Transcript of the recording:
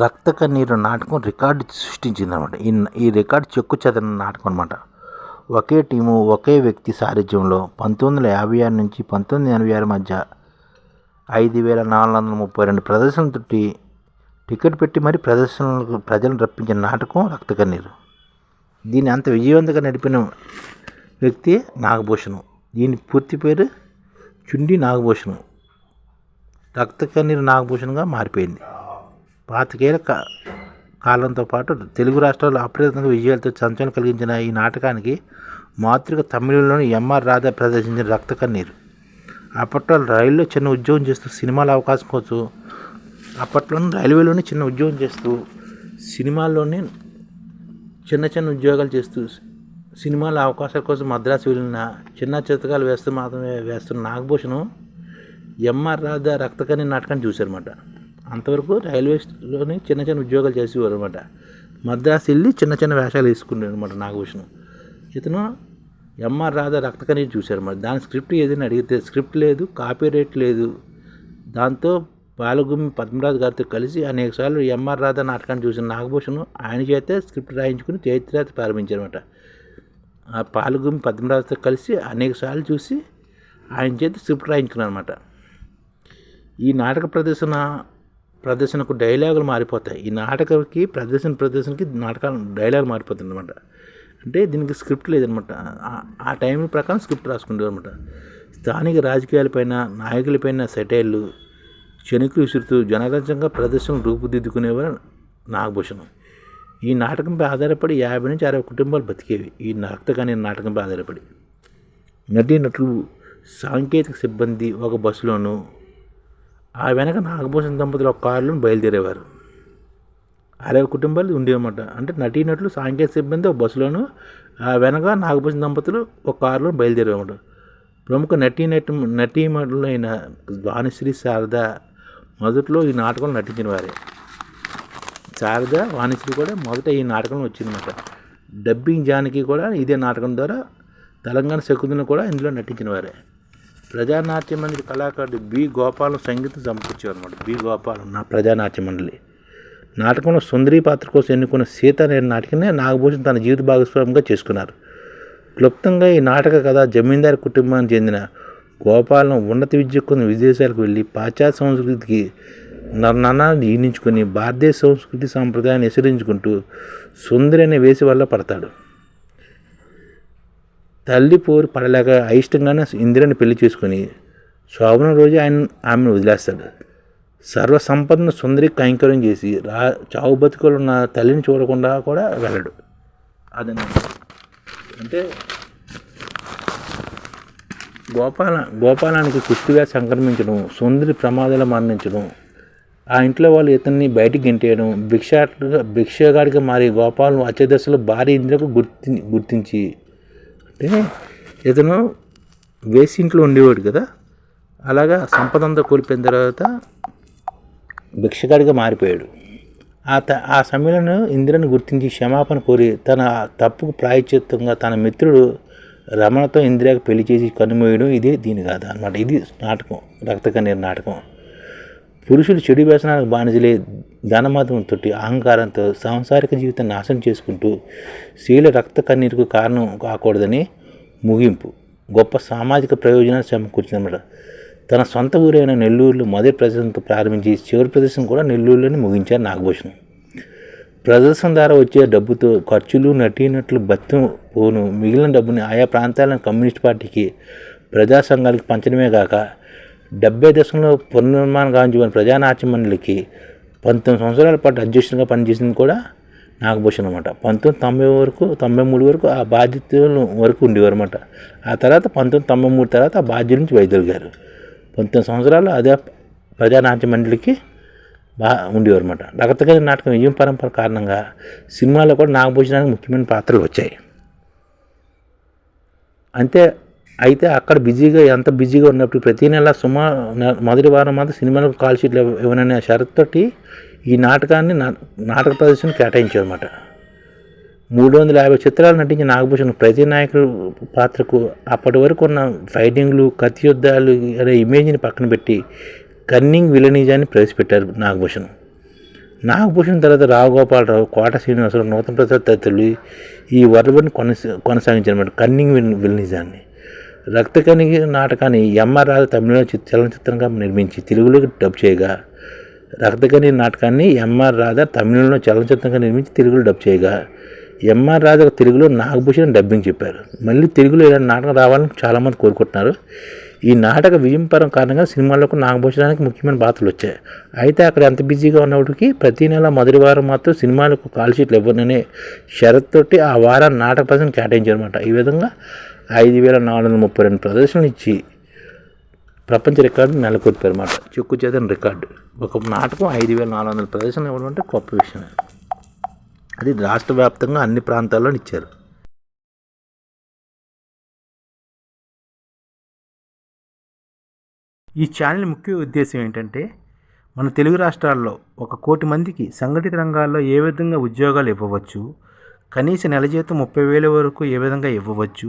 రక్త కన్నీరు నాటకం రికార్డు సృష్టించిందనమాట. ఈ ఈ రికార్డు చెక్కు చెదరిన నాటకం అనమాట ఒకే టీము ఒకే వ్యక్తి సారథ్యంలో పంతొమ్మిది వందల యాభై ఆరు నుంచి పంతొమ్మిది ఎనభై ఆరు మధ్య ఐదు వేల నాలుగు వందల ముప్పై రెండు ప్రదర్శనలు తోటి టికెట్ పెట్టి మరి ప్రదర్శనలకు ప్రజలను రప్పించిన నాటకం రక్త కన్నీరు. దీన్ని అంత విజయవంతంగా నడిపిన వ్యక్తి నాగభూషణం. దీని పూర్తి పేరు చుండి నాగభూషణం. రక్త కన్నీరు నాగభూషణంగా మారిపోయింది. పాతికేళ్ళ కా కాలంతో పాటు తెలుగు రాష్ట్రాల్లో అప్రయత్నంగా విజయాలతో సంచలనం కలిగించిన ఈ నాటకానికి మాతృక తమిళంలోని ఎంఆర్ రాధా ప్రదర్శించిన రక్త కన్నీరు. అప్పట్లో రైల్లో చిన్న ఉద్యోగం చేస్తూ సినిమాల అవకాశం కోసం అప్పట్లో రైల్వేలోనే చిన్న ఉద్యోగం చేస్తూ సినిమాల్లోనే చిన్న చిన్న ఉద్యోగాలు చేస్తూ సినిమాల అవకాశాల కోసం మద్రాసు వెళ్ళిన చిన్న చిత్రకాలు వేస్తూ మాత్రమే వేస్తున్న నాగభూషణం ఎంఆర్ రాధా రక్తకని నాటకాన్ని చూశారన్నమాట. అంతవరకు రైల్వేస్లోనే చిన్న చిన్న ఉద్యోగాలు చేసేవారు అనమాట మద్రాసు వెళ్ళి చిన్న చిన్న వేషాలు వేసుకున్నాడు అనమాట నాగభూషణం. ఇతను ఎంఆర్ రాధా రక్తకని చూశారు మరి దాని స్క్రిప్ట్ ఏదైనా అడిగితే స్క్రిప్ట్ లేదు కాపీ రైట్ లేదు. దాంతో బాలగుమి పద్మరాజు గారితో కలిసి అనేకసార్లు ఎంఆర్ రాధా నాటకాన్ని చూసిన నాగభూషణం ఆయన చేతే స్క్రిప్ట్ రాయించుకుని చైత్రయాత్ర ప్రారంభించారన్నమాట ఆ పాలగుమి పద్మరాజుతో కలిసి అనేకసార్లు చూసి ఆయన చేత స్క్రిప్ట్ రాయించుకున్నాను అనమాట ఈ నాటక ప్రదర్శన ప్రదర్శనకు డైలాగులు మారిపోతాయి. ఈ నాటకకి ప్రదర్శన ప్రదర్శనకి నాటకాలు డైలాగులు మారిపోతుంది అనమాట అంటే దీనికి స్క్రిప్ట్ లేదనమాట ఆ- టైం ప్రకారం స్క్రిప్ట్ రాసుకుంటారు అనమాట స్థానిక రాజకీయాలపైన నాయకులపైన సెటైళ్ళు చెనుకు విసురుతూ జనరంజంగా ప్రదర్శనలు రూపుదిద్దుకునేవారు నాగభూషణం. ఈ నాటకంపై ఆధారపడి యాభై నుంచి అరవై కుటుంబాలు బతికేవి. ఈ నాటకాన్ని నాటకంపై ఆధారపడి. నటీ నటులు సాంకేతిక సిబ్బంది ఒక బస్సులోనూ ఆ వెనక నాగభూషణ దంపతులు ఒక కారులో బయలుదేరేవారు. అరవై కుటుంబాలు ఉండేవన్నమాట. అంటే నటీనటులు సాంకేతిక సిబ్బంది ఒక బస్సులోను ఆ వెనక నాగభూషణ దంపతులు ఒక కారులో బయలుదేరేవన్నమాట ప్రముఖ నటీ నటి నటీమణులైన వాణిశ్రీ శారద మొదట్లో ఈ నాటకంలో నటించిన వారే శారద వాణిశ్రీ కూడా మొదట ఈ నాటకంలో వచ్చిందన్నమాట. డబ్బింగ్ జానకి కూడా ఇదే నాటకం ద్వారా తెలంగాణ శకుంతల కూడా ఇందులో నటించిన వారే ప్రజానాట్య మండలి కళాకారుడు బి గోపాలం సంగీతం సమకూర్చేవారు అనమాట బి గోపాలం నా ప్రజానాట్య మండలి నాటకంలో సుందరి పాత్ర కోసం ఎన్నుకున్న సీత అనే నాటకాన్ని నాగభూషణ్ తన జీవిత భాగస్వామిగా చేసుకున్నారు. క్లుప్తంగా ఈ నాటక కథ జమీందారి కుటుంబానికి చెందిన గోపాలం ఉన్నత విద్య కొన్ని విదేశాలకు వెళ్ళి పాశ్చాత్య సంస్కృతికి నన్నాన్ని ఈనించుకొని భారతదేశ సంస్కృతి సాంప్రదాయాన్ని హెచ్చరించుకుంటూ సుందరి అనే వేసి వల్ల పడతాడు. తల్లి పోరు పడలేక అయిష్టంగానే ఇందిరని పెళ్ళి చేసుకుని శోభన రోజు ఆయన ఆమెను వదిలేస్తాడు. సర్వ సంపదను సుందరికి కైంకర్యం చేసి రా చావు బతుకులు ఉన్న తల్లిని చూడకుండా కూడా వెళ్ళడు. అదనమాట అంటే గోపాల గోపాలానికి కుష్టిగా సంక్రమించడం సుందరి ప్రమాదాలు మరణించడం ఆ ఇంట్లో వాళ్ళు ఇతన్ని బయటికి గెంటేయడం భిక్షాటగా భిక్షగాడిగా మారి గోపాలను అత్యదశలో భారీ ఇంద్రకు గుర్తి గుర్తించి అంటే ఇతను వేసి ఇంట్లో ఉండేవాడు కదా. అలాగా సంపద అంతా కోల్పోయిన తర్వాత భిక్షగాడిగా మారిపోయాడు. ఆ త ఆ సమయంలో ఇంద్రుని గుర్తించి క్షమాపణ కోరి తన తప్పుకు ప్రాయశ్చిత్తంగా తన మిత్రుడు రమణతో ఇందిరాకి పెళ్ళి చేసి కనుమోయడం ఇదే దీని కాదు అనమాట ఇది నాటకం రక్తకన్నీరు నాటకం. పురుషులు చెడు వ్యసనాలకు బానిసలే ధనమతంతో అహంకారంతో సాంసారిక జీవితాన్ని నాశనం చేసుకుంటూ స్త్రీల రక్త కన్నీరుకు కారణం కాకూడదని ముగింపు. గొప్ప సామాజిక ప్రయోజనాలు సమకూర్చిందన్నమాట. తన సొంత ఊరైన నెల్లూరులో మొదటి ప్రదర్శనతో ప్రారంభించి చివరి ప్రదర్శన కూడా నెల్లూరులోనే ముగించారు నాగభూషణం. ప్రదర్శన ద్వారా వచ్చే డబ్బుతో ఖర్చులు నటీనట్లు బత్తం పోను మిగిలిన డబ్బుని ఆయా ప్రాంతాలను కమ్యూనిస్ట్ పార్టీకి ప్రజా సంఘాలకు పంచడమే కాక డెబ్బై దశకంలో పునర్నిర్మాణ గాంధీ ప్రజానాట్య మండలికి పంతొమ్మిది సంవత్సరాల పాటు అధ్యక్షునిగా పనిచేసింది కూడా నాగభూషణ్ అనమాట పంతొమ్మిది తొంభై వరకు తొంభై మూడు వరకు ఆ బాధ్యతలు వరకు ఉండేవారు అనమాట ఆ తర్వాత పంతొమ్మిది తొంభై మూడు తర్వాత ఆ బాధ్యత నుంచి వైదొలిగారు. పంతొమ్మిది సంవత్సరాలు అదే ప్రజానాట్య మండలికి బా ఉండేవారు అనమాట రకతగని నాటకం విజయం పరంపర కారణంగా సినిమాలో కూడా నాగభూషణానికి ముఖ్యమైన పాత్రలు వచ్చాయి. అంతే అయితే అక్కడ బిజీగా ఎంత బిజీగా ఉన్నప్పుడు ప్రతి నెల సుమారు మొదటి వారం మాత్రం సినిమాలకు కాల్ షీట్లు ఇవ్వననే షరతుతోటి ఈ నాటకాన్ని నా- నాటక ప్రదర్శన కేటాయించారన్నమాట. మూడు వందల యాభై చిత్రాలు నటించిన నాగభూషణ్ ప్రతి నాయకుడు పాత్రకు అప్పటి వరకు ఉన్న ఫైటింగ్లు కత్తి యుద్ధాలు అనే ఇమేజ్ని పక్కన పెట్టి కన్నింగ్ విలనిజాన్ని ప్రవేశపెట్టారు నాగభూషణ్. నాగభూషణ్ తర్వాత రావుగోపాలరావు కోట శ్రీనివాసరావు నూతన ప్రసాద్ తదితరులు ఈ వరవని కొనసా కొనసాగించారన్నమాట కన్నింగ్ విల్ విలనీజాన్ని. రక్తకణి నాటకాన్ని ఎంఆర్ రాజు తమిళ చిత్ర చలనచిత్రంగా నిర్మించి తెలుగులోకి డబ్ చేయగా రక్తకణి నాటకాన్ని ఎంఆర్ రాధా తమిళంలో చలనచిత్రంగా నిర్మించి తెలుగులో డబ్ చేయగా ఎంఆర్ రాధా తెలుగులో నాగభూషణ్ డబ్బింగ్ చెప్పారు. మళ్ళీ తెలుగులో ఇలాంటి నాటకం రావాలని చాలామంది కోరుకుంటున్నారు. ఈ నాటక విజయం పరం కారణంగా సినిమాలకు నాగభూషణానికి ముఖ్యమైన బాధలు వచ్చాయి. అయితే అక్కడ ఎంత బిజీగా ఉన్నప్పటికీ ప్రతి నెల మొదటి వారం మాత్రం సినిమాలకు కాల్ షీట్లు ఇవ్వననే తోటి ఆ వారాన్ని నాటక ప్రదర్శన కేటాయించారన్నమాట. ఈ విధంగా ఐదు వేల నాలుగు వందల ముప్పై రెండు ప్రదర్శనలు ఇచ్చి ప్రపంచ రికార్డు నెలకొల్పారన్నమాట చెక్కు చేతన రికార్డు. ఒక నాటకం ఐదు వేల నాలుగు వందల ప్రదర్శనలు ఇవ్వడం అంటే గొప్ప విషయం. అది రాష్ట్ర వ్యాప్తంగా అన్ని ప్రాంతాల్లో ఇచ్చారు. ఈ ఛానల్ ముఖ్య ఉద్దేశం ఏంటంటే మన తెలుగు రాష్ట్రాల్లో ఒక కోటి మందికి సంఘటిత రంగాల్లో ఏ విధంగా ఉద్యోగాలు ఇవ్వవచ్చు కనీస నెల జీతం ముప్పై వేల వరకు ఏ విధంగా ఇవ్వవచ్చు